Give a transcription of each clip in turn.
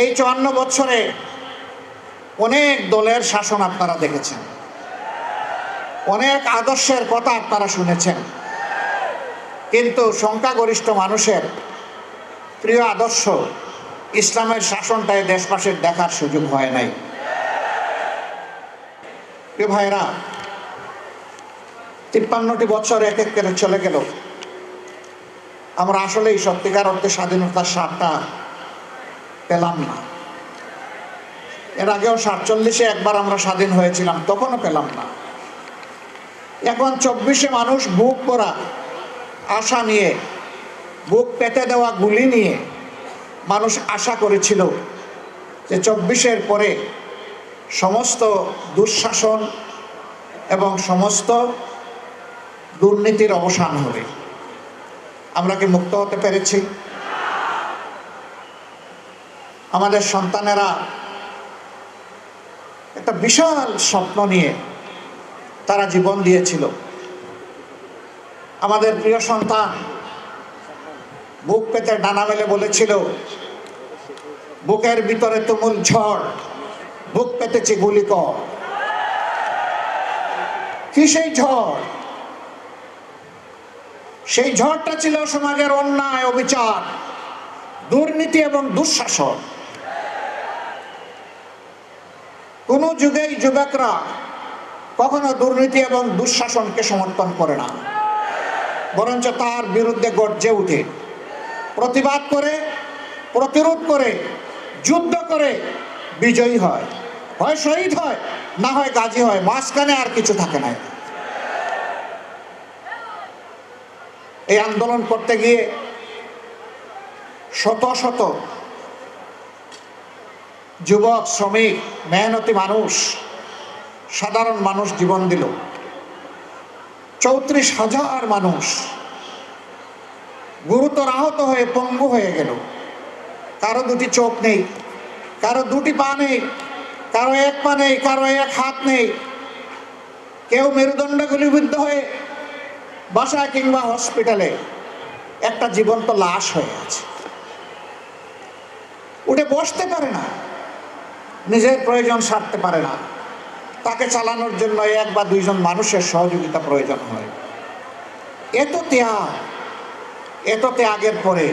এই চুয়ান্ন বছরে অনেক দলের শাসন আপনারা দেখেছেন। অনেক আদর্শের কথা আপনারা শুনেছেন। কিন্তু সংখ্যাগরিষ্ঠ মানুষের প্রিয় আদর্শ ইসলামের শাসনটাই দেশবাসীর দেখার সুযোগ হয় নাই। প্রিয় ভাইরা তিপ্পান্নটি বছর এক এক করে চলে গেল। আমরা আসলেই সত্যিকার অর্থে স্বাধীনতার স্বাদটা পেলাম না। এর আগেও সাতচল্লিশে একবার আমরা স্বাধীন হয়েছিলাম, তখনও পেলাম না। এখন চব্বিশে মানুষ বুক করা আশা নিয়ে, বুক পেতে দেওয়া গুলি নিয়ে মানুষ আশা করেছিল যে চব্বিশের পরে সমস্ত দুঃশাসন এবং সমস্ত দুর্নীতির অবসান হবে। আমরা কি মুক্ত হতে পেরেছি? আমাদের সন্তানেরা একটা বিশাল স্বপ্ন নিয়ে তারা জীবন দিয়েছিল। আমাদের প্রিয় সন্তান বুক পেতে ডানা মেলে বলেছিল, বুকের ভিতরে তুমুল ঝড়, বুক পেতেছি গুলি কর। কি সেই ঝড়? সেই ঝড়টা ছিল সমাজের অন্যায়, অবিচার, দুর্নীতি এবং দুঃশাসন। কোন যুগেই যুবকরা কখনো দুর্নীতি এবং দুঃশাসনকে সমর্থন করে না। বরঞ্চ তার বিরুদ্ধে গর্জে উঠে। প্রতিবাদ করে, প্রতিরোধ করে, যুদ্ধ করে বিজয়ী হয়। হয় শহীদ হয়, না হয় গাজী হয়। মাঝখানে আর কিছু থাকে না। এই আন্দোলন করতে গিয়ে শত শত যুবক, শ্রমিক, মেহনতি মানুষ, সাধারণ মানুষ জীবন দিল। চৌত্রিশ হাজার মানুষ গুরুতর আহত হয়ে পঙ্গু হয়ে গেল। কারও দুটি চোখ নেই, কারও দুটি পা নেই, কারও এক পা নেই, কারও এক হাত নেই। কেউ মেরুদণ্ড গুলিবিদ্ধ হয়ে বাসায় কিংবা হসপিটালে একটা জীবন্ত লাশ হয়ে আছে। উঠে বসতে পারে না। নিজের প্রয়োজন সারতে পারে না। তাকে চালানোর জন্য এক বা দুইজন মানুষের সহযোগিতা প্রয়োজন হয়। এত ত্যাগ। এত ত্যাগের পরে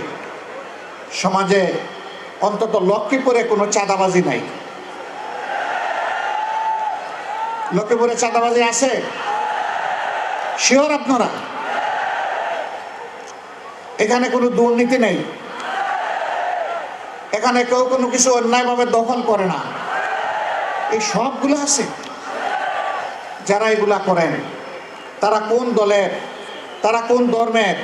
সমাজে অন্তত লক্ষ্মীপুরে কোনো চাঁদাবাজি নাই। লক্ষ্মীপুরে চাঁদাবাজি আছে? শিওর আপনারা? এখানে কোনো দুর্নীতি নেই। এখানে কেউ কোনো কিছু অন্যায়ভাবে দখল করে না। এই সবগুলো আছে। যারা এগুলা করেন, তারা কোন দলের, তারা কোন ধর্মের,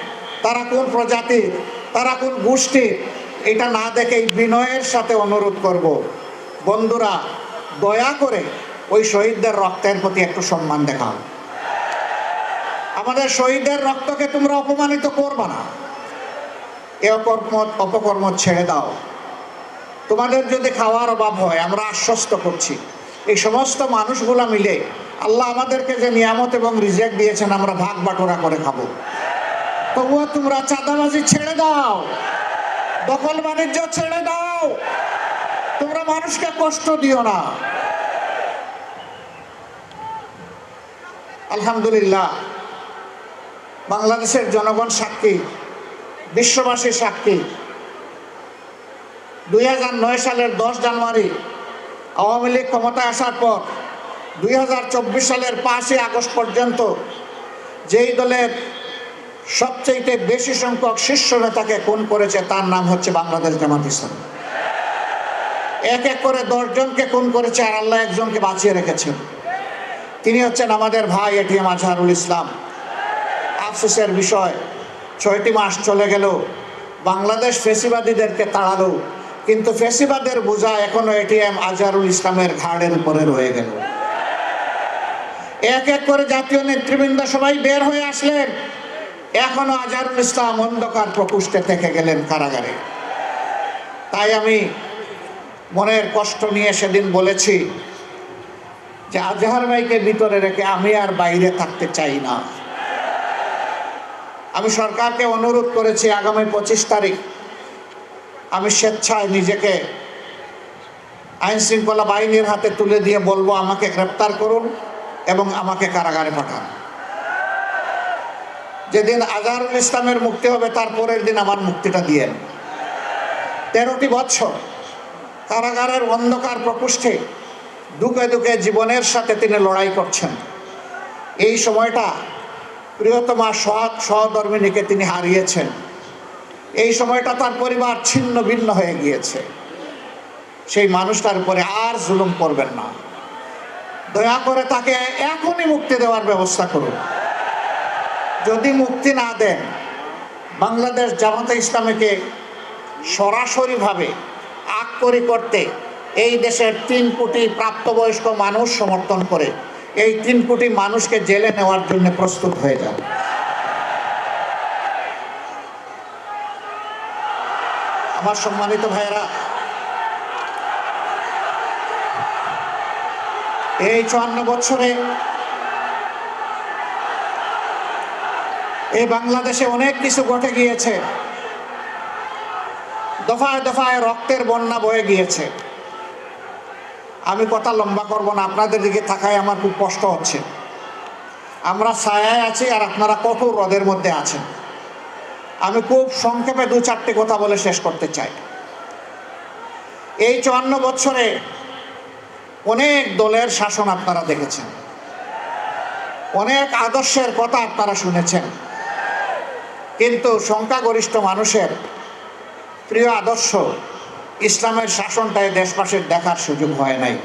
তারা কোন প্রজাতির, তারা কোন গোষ্ঠীর, এটা না দেখে বিনয়ের সাথে অনুরোধ করব। বন্ধুরা, দয়া করে ওই শহীদদের রক্তের প্রতি একটু সম্মান দেখাও। আমাদের শহীদদের রক্তকে তোমরা অপমানিত করবা না। এ অকর্ম, অপকর্ম ছেড়ে দাও। তোমাদের যদি খাওয়ার অভাব হয়, আমরা আশ্বস্ত করছি। এই সমস্ত মানুষগুলা মিলে আল্লাহ আমাদেরকে যে নিয়ামত এবং রিজেক্ট দিয়েছেন, আমরা ভাগ বাটোরা করে খাব। তবুও তোমরা চাঁদাবাজি ছেড়ে দাও। দখল বাণিজ্য ছেড়ে দাও। তোমরা মানুষকে কষ্ট দিও না। আলহামদুলিল্লাহ, বাংলাদেশের জনগণ সাক্ষী বিশ্ববাসী সাক্ষী। দুই হাজার নয় সালের দশ জানুয়ারি আওয়ামী লীগ ক্ষমতায় আসার পর দুই হাজার চব্বিশ সালের পাঁচই আগস্ট পর্যন্ত যেই দলের সবচেয়ে বেশি সংখ্যক শীর্ষ নেতাকে খুন করেছে, তার নাম হচ্ছে বাংলাদেশ জামাত ইসলাম। এক এক করে দশজনকে খুন করেছে আর আল্লাহ একজনকে বাঁচিয়ে রেখেছেন তিনি হচ্ছেন আমাদের ভাই এটিএম আজহারুল ইসলাম। আফসোসের বিষয়, ছয়টি মাস চলে গেল, বাংলাদেশ ফেসিবাদীদেরকে তাড়ালো। কিন্তু ফেসিবাদের বোঝা এখনও এটিএম আজহারুল ইসলামের ঘাড়ের উপরে রয়ে গেল। এক এক করে জাতীয় নেতৃবৃন্দ সবাই বের হয়ে আসলেন। এখনও আজহারুল ইসলাম অন্ধকার প্রকুষ্টে থেকে গেলেন কারাগারে। তাই আমি মনের কষ্ট নিয়ে সেদিন বলেছি যে আজহার ভাইকে ভিতরে রেখে আমি আর বাইরে থাকতে চাই না। আমি সরকারকে অনুরোধ করেছি আগামী পঁচিশ তারিখ আমি স্বেচ্ছায় নিজেকে আইন শৃঙ্খলা বাহিনীর হাতে তুলে দিয়ে বলব, আমাকে গ্রেপ্তার করুন এবং আমাকে কারাগারে পাঠান। যেদিন আজহারুল ইসলামের মুক্তি হবে, তার পরের দিন আমার মুক্তিটা দিয়েন তেরোটি বছর কারাগারের অন্ধকার প্রকোষ্ঠে দুকে দুকে জীবনের সাথে তিনি লড়াই করছেন। এই সময়টা প্রিয়তমা সৎ সহধর্মিনীকে তিনি হারিয়েছেন। এই সময়টা তার পরিবার ছিন্ন ভিন্ন হয়ে গিয়েছে। সেই মানুষটার উপরে আর জুলুম করবেন না। দয়া করে তাকে এখনই মুক্তি দেওয়ার ব্যবস্থা করুন। যদি মুক্তি না দেন, বাংলাদেশ জামাতে ইসলামীকে সরাসরিভাবে আক্ষরি করতে এই দেশের তিন কোটি প্রাপ্তবয়স্ক মানুষ সমর্থন করে, এই তিন কোটি মানুষকে জেলে নেওয়ার জন্য প্রস্তুত হয়ে যান। আমার সম্মানিত ভাইয়েরা, এই চুয়ান্ন বছরে এই বাংলাদেশে অনেক কিছু ঘটে গিয়েছে। দফায় দফায় রক্তের বন্যা বয়ে গিয়েছে। আমি কথা লম্বা করব না, আপনাদের দিকে থাকায় আমার খুব কষ্ট হচ্ছে। আমরা ছায়ায় আছি আর আপনারা কঠোর রদের মধ্যে আছেন। আমি খুব সংক্ষেপে দু চারটে কথা বলে শেষ করতে চাই। এই চুয়ান্ন বছরে অনেক দলের শাসন আপনারা দেখেছেন। অনেক আদর্শের কথা আপনারা শুনেছেন। কিন্তু সংখ্যাগরিষ্ঠ মানুষের প্রিয় আদর্শ ইসলামের শাসনটাই দেশবাসীর দেখার সুযোগ হয় নাই।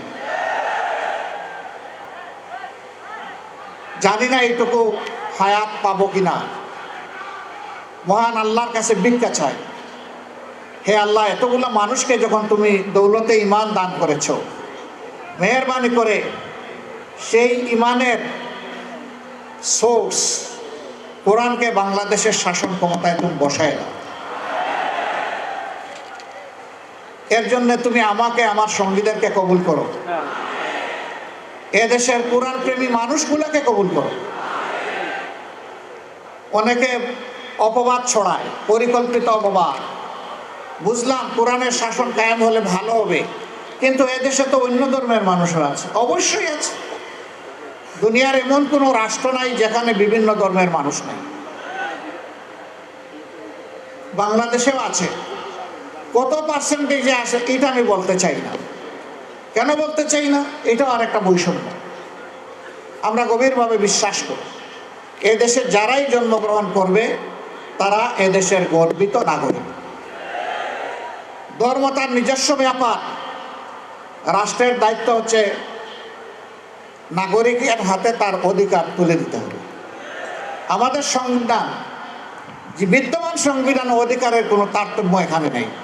জানি না এইটুকু হায়াত পাবো কিনা। মহান আল্লাহর কাছে ভিক্ষা চাই। হে আল্লাহ, এতগুলো মানুষকে যখন তুমি দৌলতে ইমান দান করেছ, মেহরবানি করে সেই ইমানের সোর্স কোরআনকে বাংলাদেশের শাসন ক্ষমতায় তুমি বসায় না এর জন্য তুমি আমাকে, আমার সঙ্গীদেরকে কবুল করো। এদেশের কোরআন প্রেমী মানুষগুলোকে কবুল করো। অনেকে অপবাদ ছড়ায়, পরিকল্পিত অপবাদ। বুঝলাম, কোরআনের শাসন কায়েম হলে ভালো হবে, কিন্তু এদেশে তো অন্য ধর্মের মানুষরা আছে, অবশ্যই আছে। দুনিয়ার এমন কোনো রাষ্ট্র নাই যেখানে বিভিন্ন ধর্মের মানুষ নেই। বাংলাদেশেও আছে। কত পার্সেন্টেজে আছে এটা আমি বলতে চাই না। কেন বলতে চাই না? এটাও আর একটা বৈষম্য। আমরা গভীরভাবে বিশ্বাস করি। এদেশে যারাই জন্মগ্রহণ করবে তারা এদেশের গর্বিত নাগরিক। ধর্ম তার নিজস্ব ব্যাপার। রাষ্ট্রের দায়িত্ব হচ্ছে নাগরিকের হাতে তার অধিকার তুলে দিতে হবে। আমাদের সংবিধান বিদ্যমান সংবিধান, অধিকারের কোনো তারতম্য এখানে নেই।